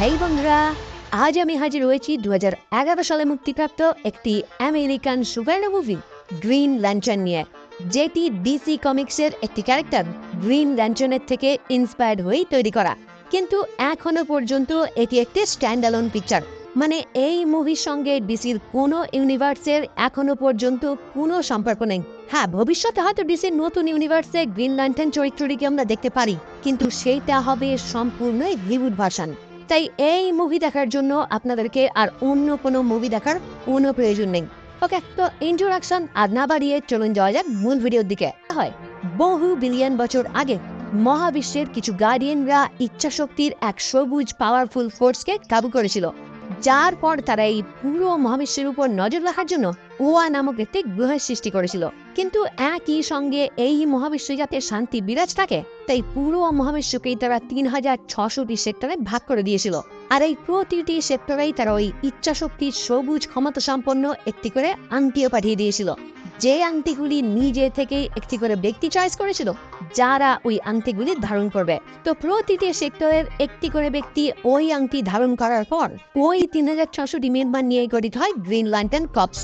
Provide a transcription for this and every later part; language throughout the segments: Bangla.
হেই বন্ধুরা, আজ আমি হাজির হয়েছি দুহাজার এগারো সালে মুক্তিপ্রাপ্ত একটি American super movie, green lantern নিয়ে, যেটি ডিসি কমিক্সের একটি ক্যারেক্টার, গ্রিন ল্যান্টার্নের থেকে ইন্সপায়ার্ড হয়েই তৈরি করা। কিন্তু এখনও পর্যন্ত এটি একটি স্ট্যান্ড অ্যালোন পিকচার মানে এই মুভির সঙ্গে ডিসির কোনো ইউনিভার্সের এখনও পর্যন্ত কোনো সম্পর্ক নেই। হ্যাঁ ভবিষ্যতে হয়তো ডিসির নতুন ইউনিভার্সে গ্রিন ল্যান্টার্ন চরিত্রটিকে আমরা দেখতে পারি, কিন্তু সেইটা হবে সম্পূর্ণই রিবুট ভার্সন তাই এই মুভি দেখার জন্য আপনাদেরকে আর অন্য কোনো মুভি দেখার কোনো প্রয়োজন নেই। ওকে তো ইন্ট্রোডাকশন আর না বাড়িয়ে চলুন যাওয়া যাক মূল ভিডিওর দিকে। হয়, বহু বিলিয়ন বছর আগে মহাবিশ্বের কিছু গার্ডিয়ানরা ইচ্ছাশক্তির এক সবুজ পাওয়ারফুল ফোর্সকে কাবু করেছিল। যার পর তারা এই পুরো মহাবিশ্বের উপর নজর রাখার জন্য ওয়া নামক একটি গ্রহের সৃষ্টি করেছিল। কিন্তু একই সঙ্গে এই মহাবিশ্ব যাতে শান্তি বিরাজ থাকে, তাই পুরো মহাবিশ্বকেই তারা তিন হাজার ছশোটি সেক্টরে ভাগ করে দিয়েছিল। আর এই প্রতিটি সেক্টরেই তারা ওই ইচ্ছাশক্তির সবুজ ক্ষমতা সম্পন্ন একটি করে আংটিও পাঠিয়ে দিয়েছিল। যে আংটিগুলি নিজে থেকেই একটি করে ব্যক্তি চয়েস করেছিল, যারা ওই আংটিগুলি ধারণ করবে। তো প্রতিটি সেক্টরের একটি করে ব্যক্তি ওই আংটি ধারণ করার পর, ওই তিন হাজার ছশোটি মেম্বার নিয়ে গঠিত হয় গ্রিন ল্যান্টার্ন কপস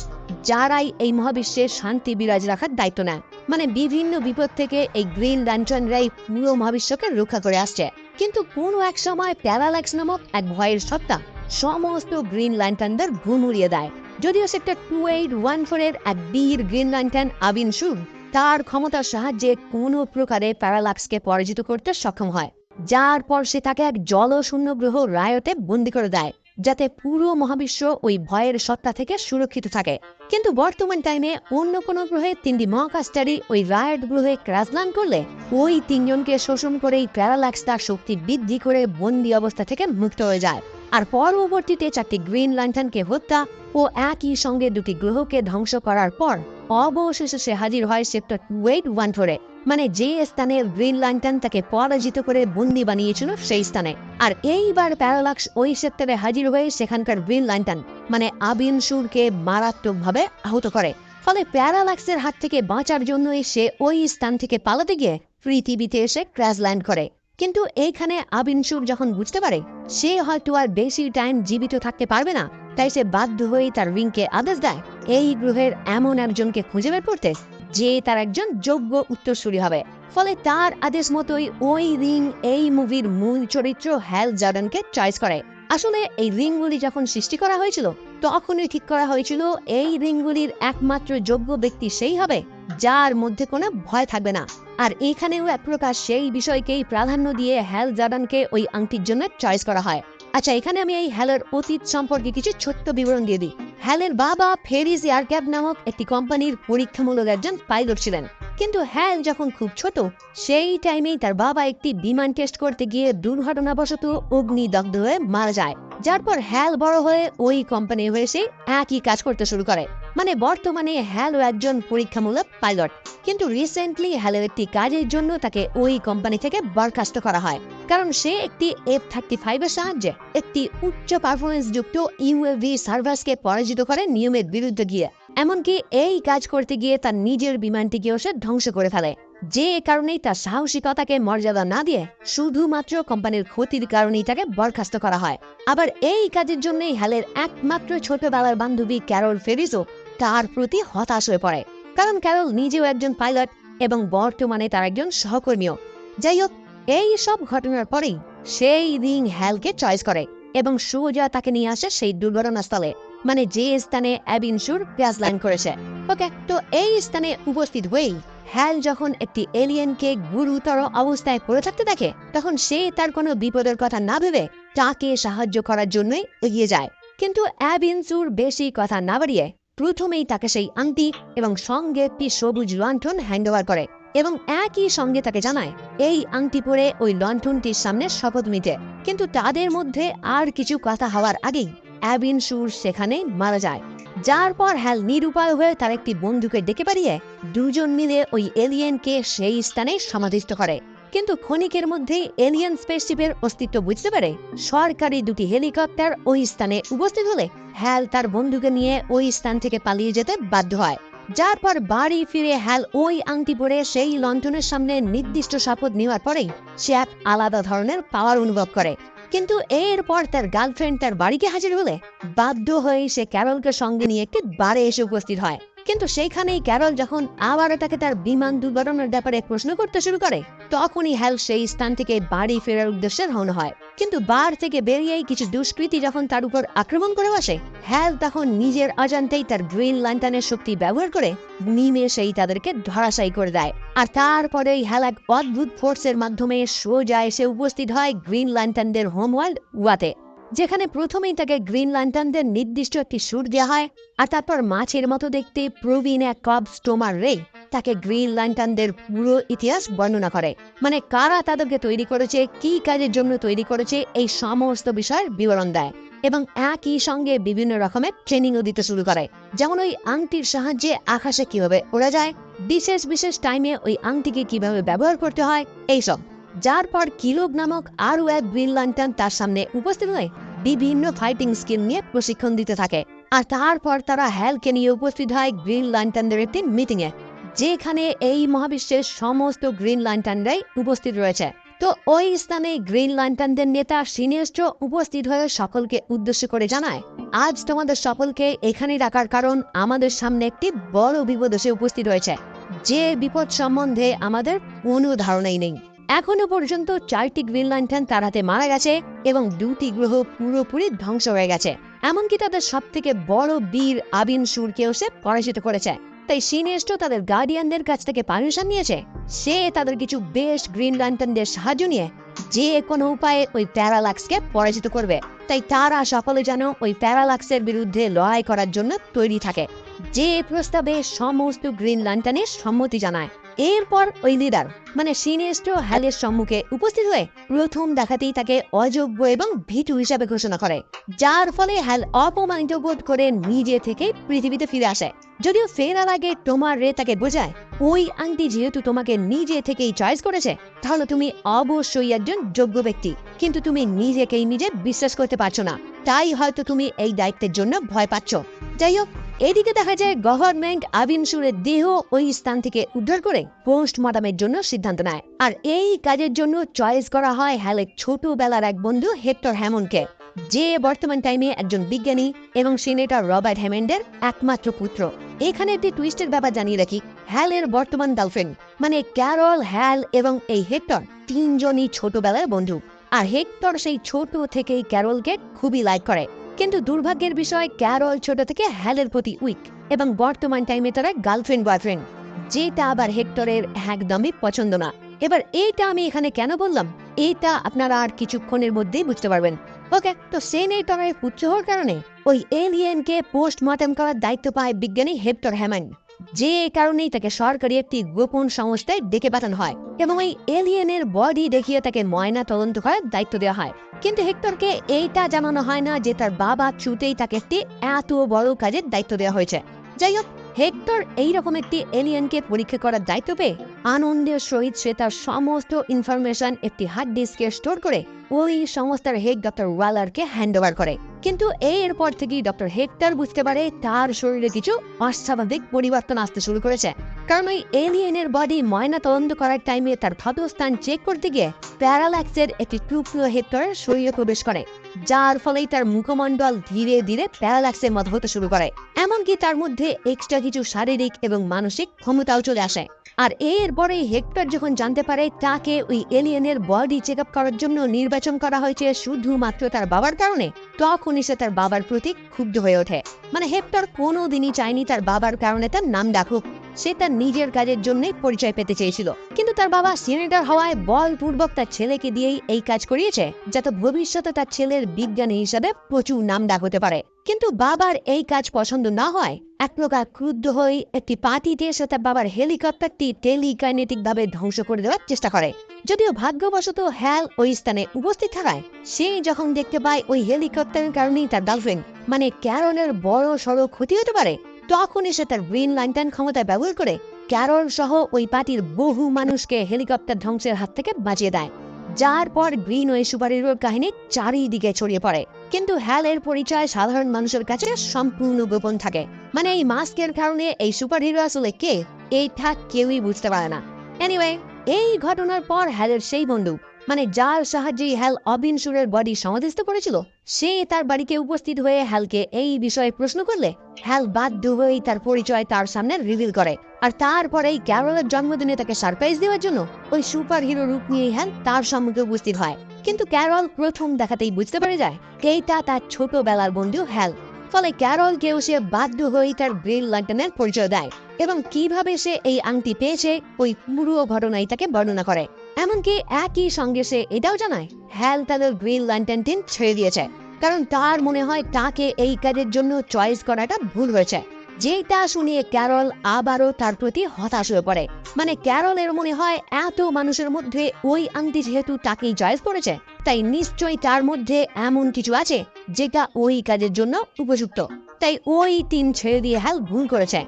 যারাই এই মহাবিশ্বের শান্তি বিরাজ রাখার দায়িত্ব নেয়। মানে বিভিন্ন বিপদ থেকে এই গ্রিন ল্যান্টার্নরাই পুরো মহাবিশ্বকে রক্ষা করে আসছে। কিন্তু কোনো এক সময় প্যারালাক্স নামক এক ভয়ের সত্তা সমস্ত গ্রিন ল্যান্টার্নদের ঘুম উড়িয়ে দেয়। যদিও সেক্টর টু এইট ওয়ান ফোরের এক বীর গ্রিন ল্যান্টার্ন আবিন সুর, তার ক্ষমতার সাহায্যে কোনো প্রকারে প্যারালাক্সকে পরাজিত করতে সক্ষম হয়, যার পর সে তাকে এক জলশূন্য গ্রহ রায়তে বন্দি করে দেয়, যাতে পুরো মহাবিশ্ব ওই ভয়ের সত্তা থেকে সুরক্ষিত থাকে। কিন্তু বর্তমান টাইমে অন্য কোনো গ্রহে তিনটি মহাকাশচারী ওই রায়ট গ্রহে ক্রাসলান করলে ওই তিনজনকে শোষণ করেই প্যারালাক্স তার শক্তি বৃদ্ধি করে বন্দি অবস্থা থেকে মুক্ত হয়ে যায়। আর পরবর্তীতে চারটি গ্রিন ল্যান্টার্নকে হত্যা ও একই সঙ্গে দুটি গ্রহকে ধ্বংস করার পর অবশেষে সে হাজির হয় সেক্টর টু এইট ওয়ান ফোরে মানে যে স্থানে গ্রিন ল্যান্টার্ন তাকে পরাজিত করে বন্দি বানিয়েছিল সেই স্থানে। আর এইবার প্যারালাক্স ওই সেক্টরে হাজির হয়ে সেখানকার গ্রিন ল্যান্টার্ন মানে আবিন সুরকে মারাত্মকভাবে আহত করে। ফলে প্যারালাক্সের হাত থেকে বাঁচার জন্যই সে ওই স্থান থেকে পালাতে গিয়ে পৃথিবীতে এসে ক্র্যাশ ল্যান্ড করে। কিন্তু এইখানে আবিনসুর যখন বুঝতে পারে, সে হয়তো আর বেশি টাইম জীবিত থাকতে পারবে না। তাই সে বাধ্য হয়ে তার রিংকে আদেশ দেয়, এই গ্রহের এমন একজনকে খুঁজে বের করতে, যে তার একজন যোগ্য উত্তরসূরি হবে। ফলে তার আদেশ মতোই ওই রিং এই মুভির মূল চরিত্র হ্যাল জার্ডনকে চয়েস করে। আসলে এই রিংগুলি যখন সৃষ্টি করা হয়েছিল তখনই ঠিক করা হয়েছিল, এই রিংগুলির একমাত্র যোগ্য ব্যক্তি সেই হবে, যার মধ্যে কোনো ভয় থাকবে না। আর এখানেও এক প্রকার সেই বিষয়কেই প্রাধান্য দিয়ে হ্যাল জার্ডনকে ওই আংটির জন্য চয়েস করা হয়। আচ্ছা এখানে আমি এই হ্যালের অতীত সম্পর্কে কিছু ছোট্ট বিবরণ দিয়ে দিই। হ্যালের বাবা ফেরিস এয়ারক্যাব নামক একটি কোম্পানির পরীক্ষামূলক একজন পাইলট ছিলেন। কিন্তু হ্যাল যখন খুব ছোট, সেই টাইমেই তার বাবা একটি বিমান টেস্ট করতে গিয়ে দুর্ঘটনাবশত অগ্নিদগ্ধ হয়ে মারা যায়। যার পর হ্যাল বড় হয়ে ওই কোম্পানি হয়ে সে একই কাজ করতে শুরু করে। মানে বর্তমানে হ্যালও একজন পরীক্ষামূলক পাইলট কিন্তু রিসেন্টলি হ্যালের একটি কাজের জন্য তাকে ওই কোম্পানি থেকে বরখাস্ত করা হয়। কারণ সে একটি এফ থার্টি ফাইভের সাহায্যে একটি উচ্চ পারফরমেন্স যুক্ত ইউএভি সার্ভাসকে পরাজিত করে নিয়মের বিরুদ্ধে গিয়ে এমনকি এই কাজ করতে গিয়ে তার নিজের বিমানটিকেও সে ধ্বংস করে ফেলে। যে কারণেই তার সাহসিকতাকে মর্যাদা না দিয়ে শুধুমাত্র কোম্পানির ক্ষতির কারণেই তাকে বরখাস্ত করা হয়। আবার এই কাজের জন্যই হ্যালের একমাত্র ছোটবেলার বান্ধবী ক্যারল ফেরিসও তার প্রতি হতাশ হয়ে পড়ে। কারণ ক্যারল নিজেও একজন পাইলট এবং বর্তমানে তার একজন সহকর্মীও। যাই হোক, এই সব ঘটনার পরেই সেই রিং হ্যালকে চয়েস করে এবং সোজা তাকে নিয়ে আসে সেই দুর্ঘটনাস্থলে। মানে যে স্থানে অ্যাবিনসুর গ্যাসল্যান্ড করেছে। ওকে, তো এই স্থানে উপস্থিত হয়েই হ্যাল যখন একটি এলিয়েনকে গুরুতর অবস্থায় পড়ে থাকতে দেখে, তখন সে তার কোনো বিপদের কথা না ভেবে তাকে সাহায্য করার জন্যই এগিয়ে যায়। কিন্তু অ্যাবিনসুর বেশি কথা না বাড়িয়ে প্রথমেই তাকে সেই আংটি এবং সঙ্গে একটি সবুজ লণ্ঠন হ্যান্ড ওভার করে এবং একই সঙ্গে তাকে জানায়, এই আংটি পরে ওই লণ্ঠনটির সামনে শপথ নিতে। কিন্তু তাদের মধ্যে আর কিছু কথা হওয়ার আগেই অ্যাবিন সুর সেখানে মারা যায়। যার পর হ্যাল নিরুপায় হয়ে তার একটি বন্ধুকে ডেকে পারিয়ে দুজন মিলে ওই এলিয়েনকে সেই স্থানে সমাধিস্থ করে। কিন্তু ক্ষণিকের মধ্যেই এলিয়েন স্পেসশিপের অস্তিত্ব বুঝতে পারে সরকারি দুটি হেলিকপ্টার ওই স্থানে উপস্থিত হলে হ্যাল তার বন্ধুকে নিয়ে ওই স্থান থেকে পালিয়ে যেতে বাধ্য হয়। যার পর বাড়ি ফিরে হ্যাল ওই আংটি পরে সেই লণ্ঠনের সামনে নির্দিষ্ট শপথ নেওয়ার পরেই সে এক আলাদা ধরনের পাওয়ার অনুভব করে। কিন্তু এরপর তার গার্লফ্রেন্ড তার বাড়িতে হাজির হলে বাধ্য হয়ে সে ক্যারলকে সঙ্গে নিয়ে একটি বারে এসে উপস্থিত হয়। কিন্তু সেইখানেই ক্যারল যখন আবারও তাকে তার বিমান দুর্ঘটনার ব্যাপারে প্রশ্ন করতে শুরু করে, তখনই হ্যাল সেই স্থান থেকে বাড়ি ফেরার উদ্দেশ্যে রওনা হয়। কিন্তু বার থেকে বেরিয়েই কিছু দুষ্কৃতী যখন তার উপর আক্রমণ করে বসে, হ্যাল তখন নিজের অজান্তেই তার গ্রিন ল্যান্টানের শক্তি ব্যবহার করে নিমেষেই তাদেরকে ধরাশায়ী করে দেয়। আর তারপরেই হ্যাল এক অদ্ভুত ফোর্সের মাধ্যমে সোজা এসে উপস্থিত হয় গ্রিন ল্যান্টানদের হোমওয়ার্ল্ড ওয়াতে, যেখানে প্রথমেই তাকে গ্রিন ল্যান্টানদের নির্দিষ্ট একটি সুর দেওয়া হয়, আর তারপর মাছের মতো দেখতে প্রবীণ এক কব স্টোমার রে তাকে গ্রিন ল্যান্টানদের পুরো ইতিহাস বর্ণনা করে। মানে কারা তাদেরকে তৈরি করেছে, কি কাজের জন্য তৈরি করেছে, এই সমস্ত বিষয়ের বিবরণ দেয় এবং একই সঙ্গে বিভিন্ন রকমের ট্রেনিংও দিতে শুরু করে। যেমন ওই আংটির সাহায্যে আকাশে কীভাবে ওড়া যায়, বিশেষ বিশেষ টাইমে ওই আংটিকে কীভাবে ব্যবহার করতে হয়, এইসব। যার পর কিলোগ নামক আরও এক গ্রিন ল্যান্টান তার সামনে উপস্থিত হয়ে বিভিন্ন ফাইটিং স্কিল নিয়ে প্রশিক্ষণ দিতে থাকে। আর তারপর তারা হ্যালকে নিয়ে উপস্থিত হয় গ্রিন ল্যান্টানদের একটি মিটিং এ যেখানে এই মহাবিশ্বের সমস্ত গ্রিন ল্যান্টানরাই উপস্থিত রয়েছে। তো ওই স্থানে গ্রিন ল্যান্টানদের নেতা সিনিয়স্ট্র উপস্থিত হয়ে সকলকে উদ্দেশ্য করে জানায়, আজ তোমাদের সকলকে এখানে রাখার কারণ আমাদের সামনে একটি বড় বিপদ এসে উপস্থিত হয়েছে। যে বিপদ সম্বন্ধে আমাদের কোনো ধারণাই নেই। এখনও পর্যন্ত চারটি গ্রিন ল্যান্টার্ন তার হাতে মারা গেছে এবং দুটি গ্রহ পুরোপুরি ধ্বংস হয়ে গেছে। এমনকি তাদের সব থেকে বড় বীর আবিন সুরকেও সে পরাজিত করেছে। তাই সিনেস্ট তাদের গার্ডিয়ানদের কাছ থেকে পারমিশন নিয়েছে। সে তাদের কিছু বেস্ট গ্রিন ল্যান্টার্নদের সাহায্য নিয়ে যে কোনো উপায়ে ওই প্যারালাক্সকে পরাজিত করবে। তাই তারা সকলে যেন ওই প্যারালাক্সের বিরুদ্ধে লড়াই করার জন্য তৈরি থাকে। যে প্রস্তাবে সমস্ত গ্রিন ল্যান্টনের সম্মতি জানায়। এরপর ওই লিডার মানে সিনেস্ট হ্যালের সম্মুখে উপস্থিত হয়ে প্রথম দেখাতেই তাকে অযোগ্য এবং ভীতু হিসাবে ঘোষণা করে, যার ফলে হ্যাল অপমানিত বোধ করে নিজে থেকে পৃথিবীতে ফিরে আসে। যদিও ফেরার আগে তোমার রে তাকে বোঝায়, ওই আংটি যেহেতু তোমাকে নিজে থেকেই চয়েস করেছে, তাহলে তুমি অবশ্যই একজন যোগ্য ব্যক্তি। কিন্তু তুমি নিজেকেই নিজে বিশ্বাস করতে পারছ না, তাই হয়তো তুমি এই দায়িত্বের জন্য ভয় পাচ্ছ। যাই হোক এদিকে দেখা যায় গভর্নমেন্ট আবিনসুরের দেহ ওই স্থান থেকে উদ্ধার করে পোস্টমর্টমের জন্য সিদ্ধান্ত নেয়। আর এই কাজের জন্য চয়েস করা হয় হ্যালের ছোটবেলার এক বন্ধু হেক্টর হ্যামনকে যে বর্তমান টাইমে একজন বিজ্ঞানী এবং সিনেটর রবার্ট হ্যামেন্ডের একমাত্র পুত্র। এখানে একটি টুইস্টের ব্যাপার জানিয়ে রাখি, হ্যালের বর্তমান গার্লফ্রেন্ড মানে ক্যারল, হ্যাল এবং এই হেক্টর তিনজনই ছোটবেলার বন্ধু। আর হেক্টর সেই ছোট থেকেই ক্যারলকে খুবই লাইক করে। কিন্তু দুর্ভাগ্যের বিষয়, ক্যারল ছোট থেকে হ্যালের প্রতি উইক এবং বর্তমান টাইমে তারা গার্লফ্রেন্ড বয়ফ্রেন্ড। যেটা আবার হেক্টরের একদমই পছন্দ না। এবার এইটা আমি এখানে কেন বললাম? এইটা আপনারা আর কিছুক্ষণের মধ্যেই বুঝতে পারবেন। ওকে, তো সেনেটরের পুত্র হওয়ার কারণে ওই এলিয়েনকে পোস্টমর্টম করার দায়িত্ব পায় বিজ্ঞানী হেক্টর হ্যামন্ড, যে কারণেই তাকে সরকারি একটি গোপন সংস্থায় ডেকে পাঠানো হয় এবং এই এলিয়েনের বডি দেখিয়ে তাকে ময়না তদন্ত করার দায়িত্ব দেওয়া হয়। কিন্তু হেক্টরকে এইটা জানানো হয় না যে তার বাবা ছুটেই তাকে একটি এত বড় কাজের দায়িত্ব দেওয়া হয়েছে। যাই হোক, হেক্টর এইরকম একটি এলিয়েনকে পরীক্ষা করার দায়িত্ব পেয়ে আনন্দের সহিত সে তার সমস্ত ইনফরমেশন একটি হার্ড ডিস্কে স্টোর করে ওই সংস্থার হেড ডক্টর ওয়ালারকে হ্যান্ড ওভার করে। কিন্তু এরপর থেকেই ডক্টর হেক্টর বুঝতে পারে তার শরীরে কিছু অস্বাভাবিক পরিবর্তন আসতে শুরু করেছে। কারণ ওই এলিয়েনের বডি ময়না তদন্ত করার টাইমে তার ক্ষতস্থান চেক করতে গিয়ে প্যারালাক্সের একটি টুকরো হেক্টরের শরীরে প্রবেশ করে, যার ফলেই তার মুখমণ্ডল ধীরে ধীরে প্যারালাক্সের মতো হতে শুরু করে। এমনকি তার মধ্যে এক্সট্রা কিছু শারীরিক এবং মানসিক ক্ষমতাও চলে আসে। আর এরপরে হেক্টর যখন জানতে পারে তাকে ওই এলিয়েনের বডি চেক আপ করার জন্য নির্বাচন করা হয়েছে শুধুমাত্র তার বাবার কারণে তখনই সে তার বাবার প্রতি ক্ষুব্ধ হয়ে ওঠে। মানে হেক্টর কোনোদিনই চায়নি তার বাবার কারণে তার নাম ডাকুক। সে তার নিজের কাজের জন্যই পরিচয় পেতে চেয়েছিল। কিন্তু তার বাবা সিনেটর হওয়ায় বলপূর্বক তার ছেলেকে দিয়েই এই কাজ করিয়েছে, যাতে ভবিষ্যতে তার ছেলের বিজ্ঞানী হিসাবে প্রচুর নাম ডাক হতে পারে। কিন্তু বাবার এই কাজ পছন্দ না হয় এক প্রকার ক্রুদ্ধ হয়ে একটি পার্টিতে এসে তার বাবার হেলিকপ্টারটি টেলিকাইনেটিক ভাবে ধ্বংস করে দেওয়ার চেষ্টা করে। যদিও ভাগ্যবশত হ্যাল ওই স্থানে উপস্থিত থাকায়, সে যখন দেখতে পায় ওই হেলিকপ্টারের কারণেই তার গার্লফ্রেন্ড মানে ক্যারনের বড় সড়ো ক্ষতি হতে পারে, তখনই সে তার গ্রিন ল্যান্টার্ন ক্ষমতা ব্যবহার করে ক্যারল সহ ওই পার্টির বহু মানুষকে হেলিকপ্টার ধ্বংসের হাত থেকে বাঁচিয়ে দেয়। যার পর গ্রিন ওই সুপারহিরোর কাহিনী চারিদিকে ছড়িয়ে পড়ে। কিন্তু হ্যালের পরিচয় সাধারণ মানুষের কাছে সম্পূর্ণ গোপন থাকে। মানে এই মাস্কের কারণে এই সুপারহিরো আসলে কে, এইটা কেউই বুঝতে পারে না। এনিওয়ে এই ঘটনার পর হ্যালের সেই বন্ধু মানে যার সাহায্যে হ্যাল অবিন সুরের বডি সমাধিস্থ করেছিল, সে তার বাড়িতে উপস্থিত হয়ে হ্যালকে এই বিষয়ে প্রশ্ন করলে, হ্যাল বাধ্য হয়েই তার পরিচয় তার সামনে রিভিল করে। আর তারপরেই ক্যারলের জন্মদিনে তাকে সারপ্রাইজ দেওয়ার জন্য ওই সুপার হিরো রূপ নিয়ে হ্যাল তার সম্মুখে উপস্থিত হয়। কিন্তু ক্যারল প্রথম দেখাতেই বুঝতে পারে যায় এইটা তার ছোটবেলার বন্ধু হ্যাল ফলে ক্যারলকেও সে বাধ্য হয়েই তার গ্রিল লন্ডনের পরিচয় দেয় এবং কীভাবে সে এই আংটি পেয়েছে ওই পুরো ঘটনাই তাকে বর্ণনা করে। এমনকি একই সঙ্গে সে এটাও জানায় হ্যাল তাদের গ্রিল ল্যান্টানটিন ছেড়ে দিয়েছে। কারণ তার মনে হয় তাকে এই কাজের জন্য চয়েস করাটা ভুল হয়েছে। যেটা শুনিয়ে ক্যারল আবারও তার প্রতি হতাশ হয়ে পড়ে। মানে ক্যারলের মনে হয় এত মানুষের মধ্যে ওই আংটি যেহেতু তাকেই চয়েস করেছে, তাই নিশ্চয়ই তার মধ্যে এমন কিছু আছে যেটা ওই কাজের জন্য উপযুক্ত। তাই ওই তিন ছেড়ে দিয়ে হ্যাল ভুল করেছে।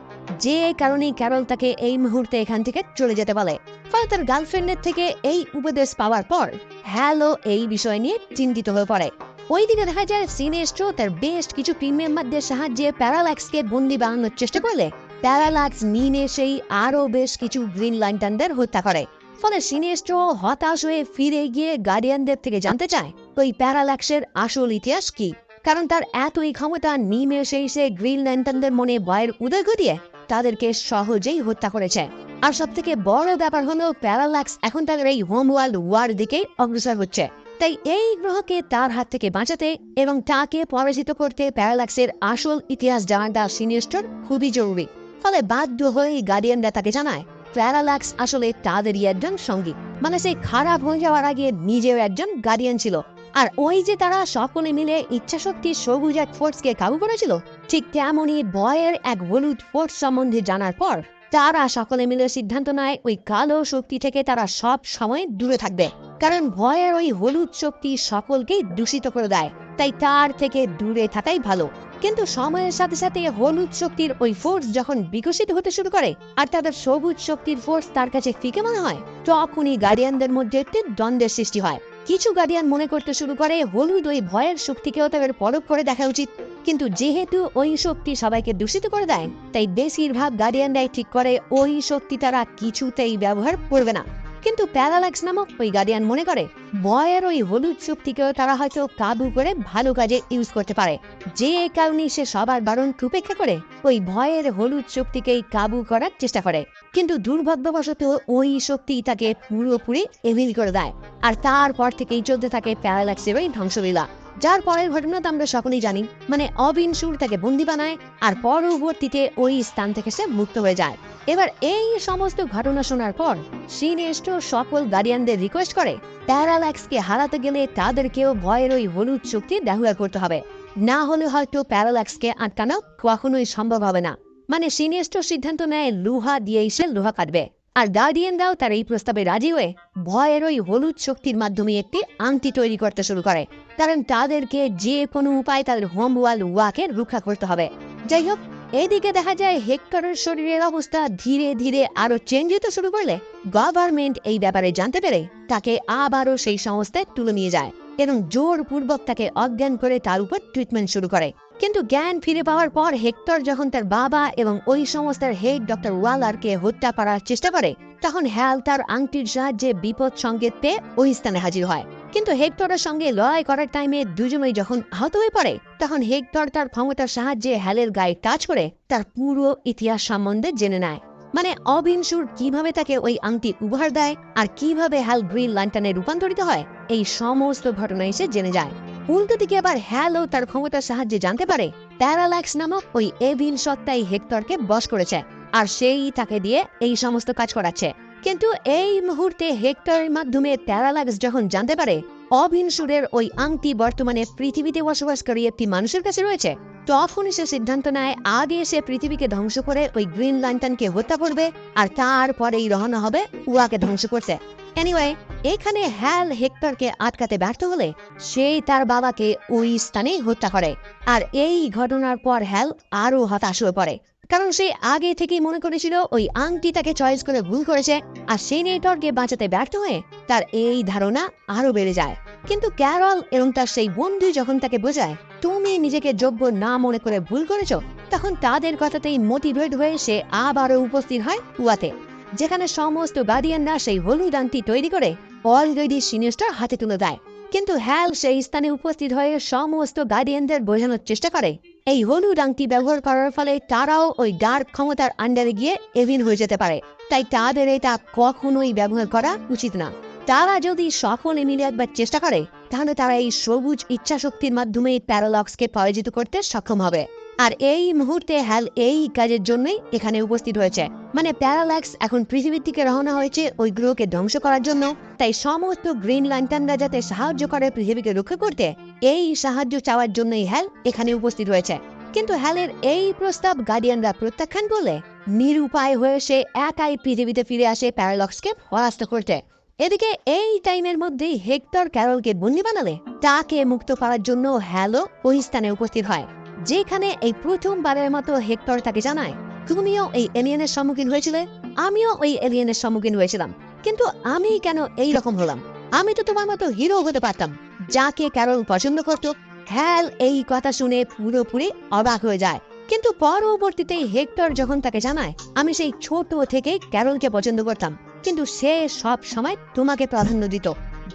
যে কারণে ক্যারল তাকে এই মুহূর্তে এখান থেকে চলে যেতে বলে। ফলে তার গার্লফ্রেন্ডের থেকে এই উপদেশ পাওয়ার পর হ্যালো এই বিষয় নিয়ে চিন্তিত হয়ে পড়ে। ওইদিকে দেখা যায় সিনেস্ট্রো তার বেস্ট কিছু টিম মেম্বারদের সাহায্যে প্যারালাক্সকে বন্দি বানানোর চেষ্টা করলে প্যারালাক্স নিন এসেই আরও বেশ কিছু গ্রিন লাইনটানদের হত্যা করে। ফলে সিনেস্ট্রো হতাশ হয়ে ফিরে গিয়ে গার্ডিয়ানদের থেকে জানতে চায় ওই প্যারালাক্সের আসল ইতিহাস কি? কারণ তার এতই ক্ষমতা নিমে সেই সে গ্রিন ল্যান্টানদের মনে ভয়ের উদয় ঘটিয়ে তাদেরকে সহজেই হত্যা করেছে। আর সব থেকে বড় ব্যাপার হলো, প্যারালাক্স এখন তাদের এই হোম ওয়ার্ল্ড ওয়ার দিকেই অগ্রসর হচ্ছে। তাই এই গ্রহকে তার হাত থেকে বাঁচাতে এবং তাকে পরাজিত করতে প্যারালাক্সের আসল ইতিহাস জানাটা সিনিয়স্টার খুবই জরুরি। ফলে বাধ্য হয়ে গার্ডিয়ানরা তাকে জানায়, প্যারালাক্স আসলে তাদেরই একজন সঙ্গী। মানে সে খারাপ হয়ে যাওয়ার আগে নিজেও একজন গার্ডিয়ান ছিল। আর ওই যে তারা সকলে মিলে ইচ্ছাশক্তির সবুজ এক ফোর্সকে কাবু করেছিল, ঠিক তেমনই বয়ের এক হলুদ ফোর্স সম্বন্ধে জানার পর তারা সকলে মিলে সিদ্ধান্ত নেয়, ওই কালো শক্তি থেকে তারা সব সময় দূরে থাকবে। কারণ ভয়ের ওই হলুদ শক্তি সকলকেই দূষিত করে দেয়। তাই তার থেকে দূরে থাকাই ভালো। কিন্তু সময়ের সাথে সাথে হলুদ শক্তির ওই ফোর্স যখন বিকশিত হতে শুরু করে, আর তাদের সবুজ শক্তির ফোর্স তার কাছে ফিকে মনে হয়, তখনই গার্ডিয়ানদের মধ্যে একটি দ্বন্দ্বের সৃষ্টি হয়। কিছু গার্ডিয়ান মনে করতে শুরু করে, হলুদ ওই ভয়ের শক্তিকেও তাদের পরখ করে দেখা উচিত। কিন্তু যেহেতু ওই শক্তি সবাইকে দূষিত করে দেয়, তাই বেশিরভাগ গার্ডিয়ানরাই ঠিক করে ওই শক্তি তারা কিছুতেই ব্যবহার করবে না। কিন্তু প্যারালাক্স নামক ওই গার্ডিয়ান মনে করে বয়ের ওই হলুদ শক্তিকেও তারা হয়তো কাবু করে ভালো কাজে ইউজ করতে পারে। যে কারণে সে সবার বারণ উপেক্ষা করে ওই ভয়ের হলুদ শক্তিকেই কাবু করার চেষ্টা করে। কিন্তু দুর্ভাগ্যবশত ওই শক্তি তাকে পুরোপুরি এভিল করে দেয়, আর তারপর থেকেই চলতে থাকে প্যারালাক্সের ওই ধ্বংসলীলা। যার পরের ঘটনা তো আমরা সকলেই জানি। মানে অবিনসুর তাকে বন্দি বানায় আর পরবর্তীতে ওই স্থান থেকে সে মুক্ত হয়ে যায়। এবার এই সমস্ত ঘটনা শোনার পর সিনেস্ট সকল গার্ডিয়ানদের রিকোয়েস্ট করে, প্যারালাক্সকে হারাতে গেলে তাদেরকেও ভয়ের ওই হলুদ চুক্তি ব্যবহার করতে হবে। না হলে হয়তো প্যারালাক্সকে আটকানো কখনোই সম্ভব হবে না। মানে সিনেস্ট সিদ্ধান্ত নেয় লোহা দিয়েই সে লোহা কাটবে। আর গার্ডিয়ানরাও তার এই প্রস্তাবে রাজি হয়ে ভয়ের ওই হলুদ শক্তির মাধ্যমে একটি আংটি তৈরি করতে শুরু করে। কারণ তাদেরকে যে কোনো উপায় তাদের হোম ওয়াল ওয়াকে রক্ষা করতে হবে। যাই হোক, এদিকে দেখা যায় হেক্টরের শরীরের অবস্থা ধীরে ধীরে আরও চেঞ্জ হতে শুরু করলে গভর্নমেন্ট এই ব্যাপারে জানতে পেরে তাকে আবারও সেই সংস্থায় তুলে নিয়ে যায় এবং জোরপূর্বক তাকে অজ্ঞান করে তার উপর ট্রিটমেন্ট শুরু করে। কিন্তু জ্ঞান ফিরে পাওয়ার পর হেক্টর যখন তার বাবা এবং ওই সংস্থার হেড ডক্টর ওয়ালারকে হত্যা করার চেষ্টা করে, তখন হ্যাল তার আংটির সাহায্যে বিপদ সংকেত পেয়ে ওই স্থানে হাজির হয়। কিন্তু হেক্টরের সঙ্গে লড়াই করার টাইমে দুজনেই যখন আহত হয়ে পড়ে, তখন হেক্টর তার ক্ষমতার সাহায্যে হ্যালের গায়ে টাচ করে তার পুরো ইতিহাস সম্বন্ধে জেনে নেয়। মানে অবিনসুর কীভাবে তাকে ওই আংটি উপহার দেয় আর কীভাবে হ্যাল গ্রিন ল্যান্টানে রূপান্তরিত হয়, এই সমস্ত ঘটনা এসে জেনে যায়। উল্টো দিকে আবার হ্যালো তার ক্ষমতার সাহায্যে জানতে পারে। প্যারালাক্স নামক ওই এভিল সত্তাই হেক্টরকে বশ করেছে আর সেই তাকে দিয়ে এই সমস্ত কাজ করাচ্ছে। কিন্তু এই মুহূর্তে হেক্টরের মাধ্যমে প্যারালাক্স যখন জানতে পারে অভিনসুরের ওই আংটি বর্তমানে পৃথিবীতে বসবাসকারী একটি মানুষের কাছে রয়েছে। তখন সে সিদ্ধান্ত নেয়, আগে সে পৃথিবীকে ধ্বংস করে ওই গ্রিন ল্যান্টানকে হত্যা করবে আর তারপরেই রওনা হবে উয়াকে ধ্বংস করতে। এনিওয়ে এখানে হ্যাল হেক্টরকে আটকাতে ব্যর্থ হলে সেই তার বাবাকে ওই স্থানে হত্যা করে। আর এই ঘটনার পর হ্যাল আরও হতাশ হয়ে পড়ে। কারণ সে আগে থেকেই মনে করেছিল ওই আংটি তাকে চয়েস করে ভুল করেছে, আর সেই নেটওয়ার্ককে বাঁচাতে ব্যর্থ হয়ে তার এই ধারণা আরও বেড়ে যায়। কিন্তু ক্যারল এবং তার সেই বন্ধু যখন তাকে বোঝায়, তুমি নিজেকে যোগ্য না মনে করে ভুল করেছ, তখন তাদের কথাতেই মোটিভেট হয়ে সে আবারও উপস্থিত হয় কুয়াতে। যেখানে সমস্ত গার্ডিয়ানরা সেই হলুদ আংটি তৈরি করে অল অলরেডি সিনিয়রস্টার হাতে তুলে দেয়। কিন্তু হ্যাল সেই স্থানে উপস্থিত হয়ে সমস্ত গার্ডিয়ানদের বোঝানোর চেষ্টা করে। এই হলুদ আংটি ব্যবহার করার ফলে তারাও ওই ডার্ক ক্ষমতার আন্ডারে গিয়ে এভিন হয়ে যেতে পারে। তাই তাদের এটা কখনোই ব্যবহার করা উচিত না। তারা যদি সকলে মিলে একবার চেষ্টা করে, তাহলে তারা এই সবুজ ইচ্ছা শক্তির মাধ্যমে প্যারালক্সকে পরাজিত করতে সক্ষম হবে। আর এই মুহূর্তে হ্যাল এই কাজের জন্যই এখানে উপস্থিত হয়েছে। মানে প্যারাল্যাক্স এখন পৃথিবীর থেকে রওনা হয়েছে ওই গ্রহকে ধ্বংস করার জন্য। তাই সমস্ত গ্রিন ল্যান্টানরা যাতে সাহায্য করে পৃথিবীকে রক্ষা করতে, এই সাহায্য চাওয়ার জন্যই হ্যাল এখানে উপস্থিত হয়েছে। কিন্তু হ্যালের এই প্রস্তাব গার্ডিয়ানরা প্রত্যাখ্যান করলে নিরুপায় হয়ে সে একাই পৃথিবীতে ফিরে আসে প্যারালক্সকে পরাস্ত করতে। এদিকে এই টাইমের মধ্যেই হেক্টর ক্যারলকে বন্দি বানালে তাকে মুক্ত করার জন্য হ্যালো ওই স্থানে উপস্থিত হয়। যেখানে এই প্রথমবারের মতো হেক্টর তাকে জানায়, তুমিও এই এলিয়েনের সম্মুখীন হয়েছিলে? আমিও ওই এলিয়েনের সম্মুখীন হয়েছিলাম। কিন্তু আমি কেন এই রকম হলাম? আমি তো তোমার মতো হিরো হতে পারতাম, যাকে ক্যারল পছন্দ করত। হ্যাল এই কথা শুনে পুরোপুরি অবাক হয়ে যায়। কিন্তু পরবর্তীতে হেক্টর যখন তাকে জানায়, আমি সেই ছোট থেকে ক্যারলকে পছন্দ করতাম, কিন্তু সে সব সময় তোমাকে প্রাধান্য দিত।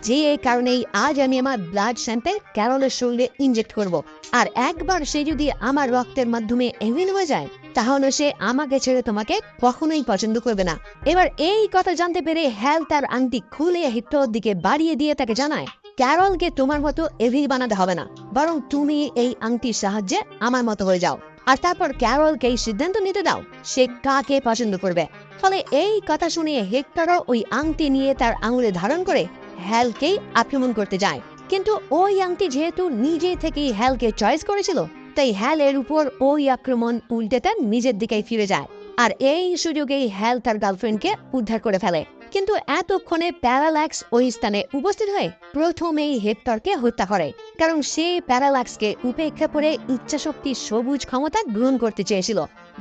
যে কারণেই আজ আমি আমার ব্লাড স্যাম্পেল ক্যারলের শরীরে ইনজেক্ট করব। আর একবার সে যদি আমার রক্তের মাধ্যমে এভিন হয়ে যায়, তাহলে সে আমাকে ছেড়ে তোমাকে কখনোই পছন্দ করবে না। এবার এই কথা জানতে পেরে হ্যাল তার আংটি খুলে হিট্টোর দিকে বাড়িয়ে দিয়ে তাকে জানায় ক্যারলকে তোমার মতো এভি বানাতে হবে না, বরং তুমি এই আংটির সাহায্যে আমার মতো হয়ে যাও। আর তারপর ক্যারলকে এই সিদ্ধান্ত নিতে দাও, সে কাকে পছন্দ করবে? ফলে এই কথা শুনে হেক্টরও ওই আংটি নিয়ে তার আঙুলে ধারণ করে হ্যালকেই আক্রমণ করতে যায়। কিন্তু ওই আংটি যেহেতু নিজে থেকেই হ্যালকে চয়েস করেছিল, তাই হ্যালের উপর ওই আক্রমণ উল্টে তার নিজের দিকেই ফিরে যায়। আর এই সুযোগেই হ্যাল তার গার্লফ্রেন্ডকে উদ্ধার করে ফেলে। কিন্তু এতক্ষণে প্যারাল্যাক্স ওই স্থানে উপস্থিত হয়ে প্রথমেই হেক্টরকে হত্যা করে। কারণ সে প্যারাল্যাক্সকে উপেক্ষা করে ইচ্ছাশক্তি সবুজ ক্ষমতা গ্রহণ করতে চেয়েছিল,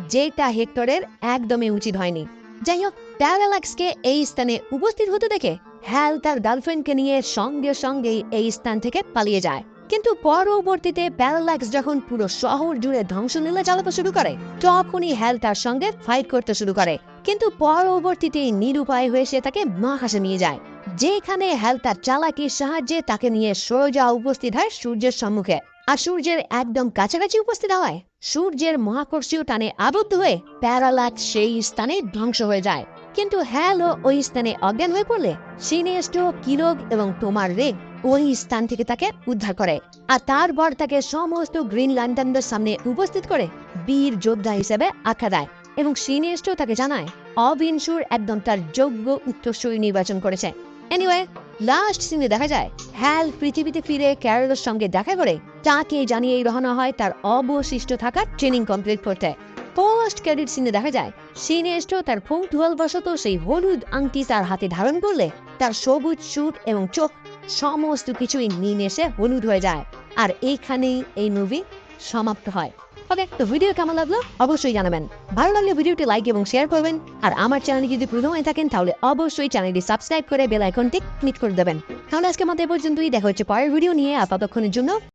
যেটা হেক্টরের একদমই উচিত হয়নি। যাই হোক প্যারাল্যাক্সকে এই স্থানে উপস্থিত হতে দেখে হ্যাল তার গার্লফ্রেন্ডকে নিয়ে সঙ্গে সঙ্গেই এই স্থান থেকে পালিয়ে যায়। কিন্তু পরবর্তীতে প্যারাল্যাক্স যখন পুরো শহর জুড়ে ধ্বংসলীলা চালাতে শুরু করে, তখনই হ্যাল তার সঙ্গে ফাইট করতে শুরু করে। কিন্তু পরবর্তীতে নিরুপায় হয়ে সে তাকে মহাকাশে নিয়ে যায়, যেখানে হ্যাল তার চালাকির সাহায্যে তাকে নিয়ে সোজা উপস্থিত হয় সূর্যের সম্মুখে। আর সূর্যের একদম কাছাকাছি উপস্থিত হয় সূর্যের মহাকর্ষীয় টানে আবদ্ধ হয়ে প্যারাল্যাক্স সেই স্থানে ধ্বংস হয়ে যায়। কিন্তু হ্যালো ওই স্থানে অজ্ঞান হয়ে পড়লে সিনেস্টো কিলোগ এবং তোমার রেগ ওই স্থান থেকে তাকে উদ্ধার করে। আর তারপর তাকে সমস্ত গ্রিন ল্যান্টানদের সামনে উপস্থিত করে বীর যোদ্ধা হিসেবে আখ্যা দেয় এবং সিনেস্টো তাকে জানায় অবিনসুর একদম তার যোগ্য উত্তরসূরি নির্বাচন করেছে। এনিওয়ে লাস্ট সিনে দেখা যায়, হ্যাল পৃথিবীতে ফিরে ক্যারলের সঙ্গে দেখা করে তাকে জানিয়ে রওনা হয় তার অবশিষ্ট থাকা ট্রেনিং কমপ্লিট করতে। পোস্ট ক্রেডিট সিনে দেখা যায় সিনেস্টো তার কৌতূহল বশত সেই হলুদ আংটি তার হাতে ধারণ করলে তার সবুজ সুট এবং চোখ সমস্ত কিছুই নিমেষে হলুদ হয়ে যায়। আর এইখানেই এই মুভি সমাপ্ত হয়। ওকে তো ভিডিও কেমন লাগল অবশ্যই জানাবেন। ভালো লাগলে ভিডিওটি লাইক এবং শেয়ার করবেন। আর আমার চ্যানেলে যদি প্রথম হয়ে থাকেন, তাহলে অবশ্যই চ্যানেলটি সাবস্ক্রাইব করে বেল আইকনটি ক্লিক করে দেবেন। তাহলে আজকে আমাদের পর্যন্তই। দেখা হচ্ছে পরের ভিডিও নিয়ে। আর ততক্ষণের জন্য